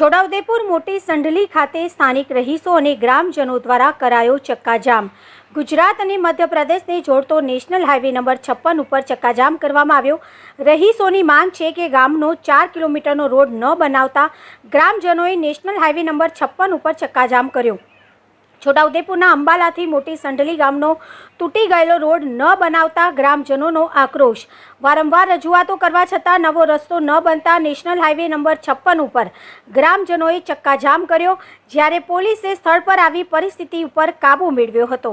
છોટાઉદેપુર મોટી સંઢલી ખાતે સ્થાનિક રહીશો અને ગ્રામજનો દ્વારા કરાયો ચક્કાજામ. ગુજરાત અને મધ્યપ્રદેશને જોડતો નેશનલ હાઈવે નંબર છપ્પન ઉપર ચક્કાજામ કરવામાં આવ્યો. રહીશોની માંગ છે કે ગામનો ચાર કિલોમીટરનો રોડ ન બનાવતા ગ્રામજનોએ નેશનલ હાઈવે નંબર છપ્પન ઉપર ચક્કાજામ કર્યો. છોટાઉદેપુરના અંબાલાથી મોટી સંડલી ગામનો તૂટી ગયેલો રોડ ન બનાવતા ગ્રામજનોનો આક્રોશ. વારંવાર રજૂઆતો કરવા છતાં નવો રસ્તો ન બનતા નેશનલ હાઈવે નંબર છપ્પન ઉપર ગ્રામજનોએ ચક્કાજામ કર્યો, જ્યારે પોલીસે સ્થળ પર આવી પરિસ્થિતિ ઉપર કાબૂ મેળવ્યો હતો.